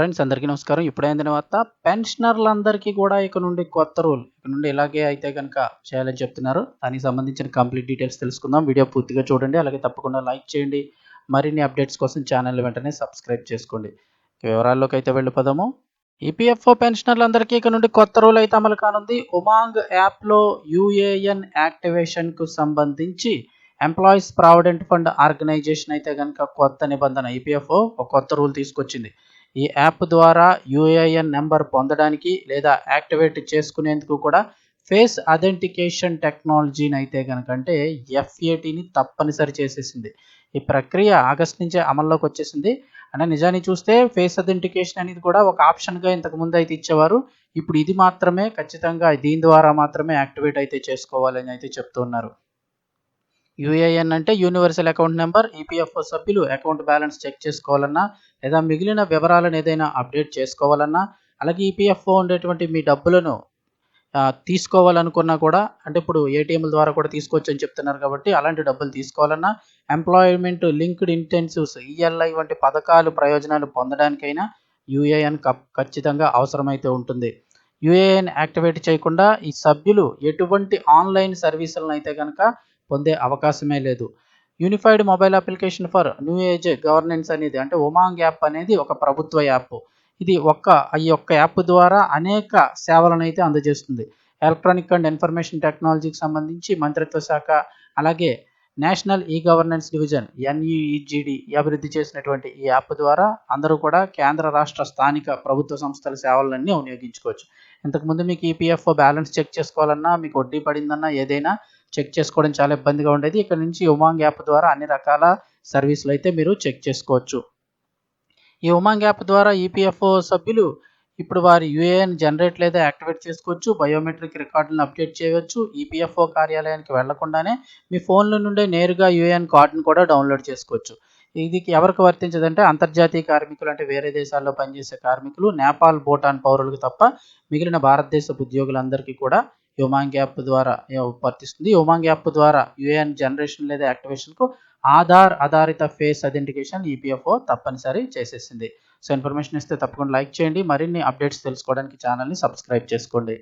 Friends అందరికీ నమస్కారం. ఇప్పుడైన తర్వాత పెన్షనర్లందరికీ కూడా ఇక నుండి కొత్త రూల్. ఇక నుండి ఇలాగే అయితే కనుక చేయాలని చెప్తున్నారు. దానికి సంబంధించిన కంప్లీట్ డీటెయిల్స్ తెలుసుకుందాం. వీడియో పూర్తిగా చూడండి. అలాగే తప్పకుండా లైక్ చేయండి. మరిన్ని అప్డేట్స్ కోసం ఛానల్ వెంటనే సబ్స్క్రైబ్ చేసుకోండి. వివరాల్లోకి అయితే వెళ్ళిపోదాము. ఈపీఎఫ్ఓ పెన్షనర్లందరికీ ఇక నుండి కొత్త రూల్ అయితే అమలు కానుంది. ఉమాంగ్ యాప్లో యూఏఎన్ యాక్టివేషన్కు సంబంధించి ఎంప్లాయీస్ ప్రావిడెంట్ ఫండ్ ఆర్గనైజేషన్ అయితే కనుక కొత్త నిబంధన ఈపీఎఫ్ఓ ఒక కొత్త రూల్ తీసుకొచ్చింది. ఈ యాప్ ద్వారా యూఏఎన్ నెంబర్ పొందడానికి లేదా యాక్టివేట్ చేసుకునేందుకు కూడా ఫేస్ అథెంటికేషన్ టెక్నాలజీని అయితే కనుక అంటే ఎఫ్ఏటీని తప్పనిసరి చేసేసింది. ఈ ప్రక్రియ ఆగస్ట్ నుంచే అమల్లోకి వచ్చేసింది. అంటే నిజాన్ని చూస్తే ఫేస్ అథెంటికేషన్ అనేది కూడా ఒక ఆప్షన్గా ఇంతకు ముందు అయితే ఇచ్చేవారు. ఇప్పుడు ఇది మాత్రమే ఖచ్చితంగా దీని ద్వారా మాత్రమే యాక్టివేట్ అయితే చేసుకోవాలని అయితే చెప్తున్నారు. యూఏఎన్ అంటే యూనివర్సల్ అకౌంట్ నెంబర్ ఈపీఎఫ్ఓ సభ్యులు అకౌంట్ బ్యాలెన్స్ చెక్ చేసుకోవాలన్నా లేదా మిగిలిన వివరాలను ఏదైనా అప్డేట్ చేసుకోవాలన్నా అలాగే ఈపీఎఫ్ఓ ఉండేటువంటి మీ డబ్బులను తీసుకోవాలనుకున్నా కూడా అంటే ఇప్పుడు ఏటీఎంల ద్వారా కూడా తీసుకోవచ్చు అని చెప్తున్నారు కాబట్టి అలాంటి డబ్బులు తీసుకోవాలన్నా ఎంప్లాయ్మెంట్ లింక్డ్ ఇంటెన్సివ్స్ ఈఎల్ఐ వంటి పథకాలు ప్రయోజనాలు పొందడానికైనా యూఏఎన్ ఖచ్చితంగా అవసరమైతే ఉంటుంది. యూఏఎన్ యాక్టివేట్ చేయకుండా ఈ సభ్యులు ఎటువంటి ఆన్లైన్ సర్వీసులను అయితే కనుక పొందే అవకాశమే లేదు. Unified mobile application for new age governance అనేది అంటే ఉమాంగ్ యాప్ అనేది ఒక ప్రభుత్వ యాప్. ఇది ఒక్క ఈ యొక్క యాప్ ద్వారా అనేక సేవలను అయితే అందజేస్తుంది. ఎలక్ట్రానిక్ అండ్ ఇన్ఫర్మేషన్ టెక్నాలజీకి సంబంధించి మంత్రిత్వ శాఖ అలాగే నేషనల్ ఈ గవర్నెన్స్ డివిజన్ ఎన్ఈఈజిడి అభివృద్ధి చేసినటువంటి ఈ యాప్ ద్వారా అందరూ కూడా కేంద్ర రాష్ట్ర స్థానిక ప్రభుత్వ సంస్థల సేవలన్నీ వినియోగించుకోవచ్చు. ఇంతకుముందు మీకు ఈపీఎఫ్ఓ బ్యాలెన్స్ చెక్ చేసుకోవాలన్నా మీకు వడ్డీ పడిందన్నా ఏదైనా చెక్ చేసుకోవడం చాలా ఇబ్బందిగా ఉండేది. ఇక్కడ నుంచి ఉమాంగ్ యాప్ ద్వారా అన్ని రకాల సర్వీసులు అయితే మీరు చెక్ చేసుకోవచ్చు. ఈ ఉమాంగ్ యాప్ ద్వారా ఈపీఎఫ్ఓ సభ్యులు ఇప్పుడు వారి యూఏఎన్ జనరేట్ లేదా యాక్టివేట్ చేసుకోవచ్చు బయోమెట్రిక్ రికార్డులను అప్డేట్ చేయవచ్చు ఈపీఎఫ్ఓ కార్యాలయానికి వెళ్ళకుండానే మీ ఫోన్ల నుండే నేరుగా యూఏఎన్ కార్డును కూడా డౌన్లోడ్ చేసుకోవచ్చు. ఇది ఎవరికి వర్తించదంటే అంతర్జాతీయ కార్మికులు అంటే వేరే దేశాల్లో పనిచేసే కార్మికులు నేపాల్ భూటాన్ పౌరులకు తప్ప మిగిలిన భారతదేశ ఉద్యోగులందరికీ కూడా యోమాంగ్ యాప్ ద్వారా వర్తిస్తుంది. యోమాంగ్ యాప్ ద్వారా యూఏఎన్ జనరేషన్ లేదా యాక్టివేషన్కు ఆధార్ ఆధారిత ఫేస్ ఐడెంటిఫికేషన్ ఈపీఎఫ్ఓ తప్పనిసరి చేసేసింది. సో ఇన్ఫర్మేషన్ ఇస్తే తప్పకుండా లైక్ చేయండి. మరిన్ని అప్డేట్స్ తెలుసుకోవడానికి ఛానల్ని సబ్స్క్రైబ్ చేసుకోండి.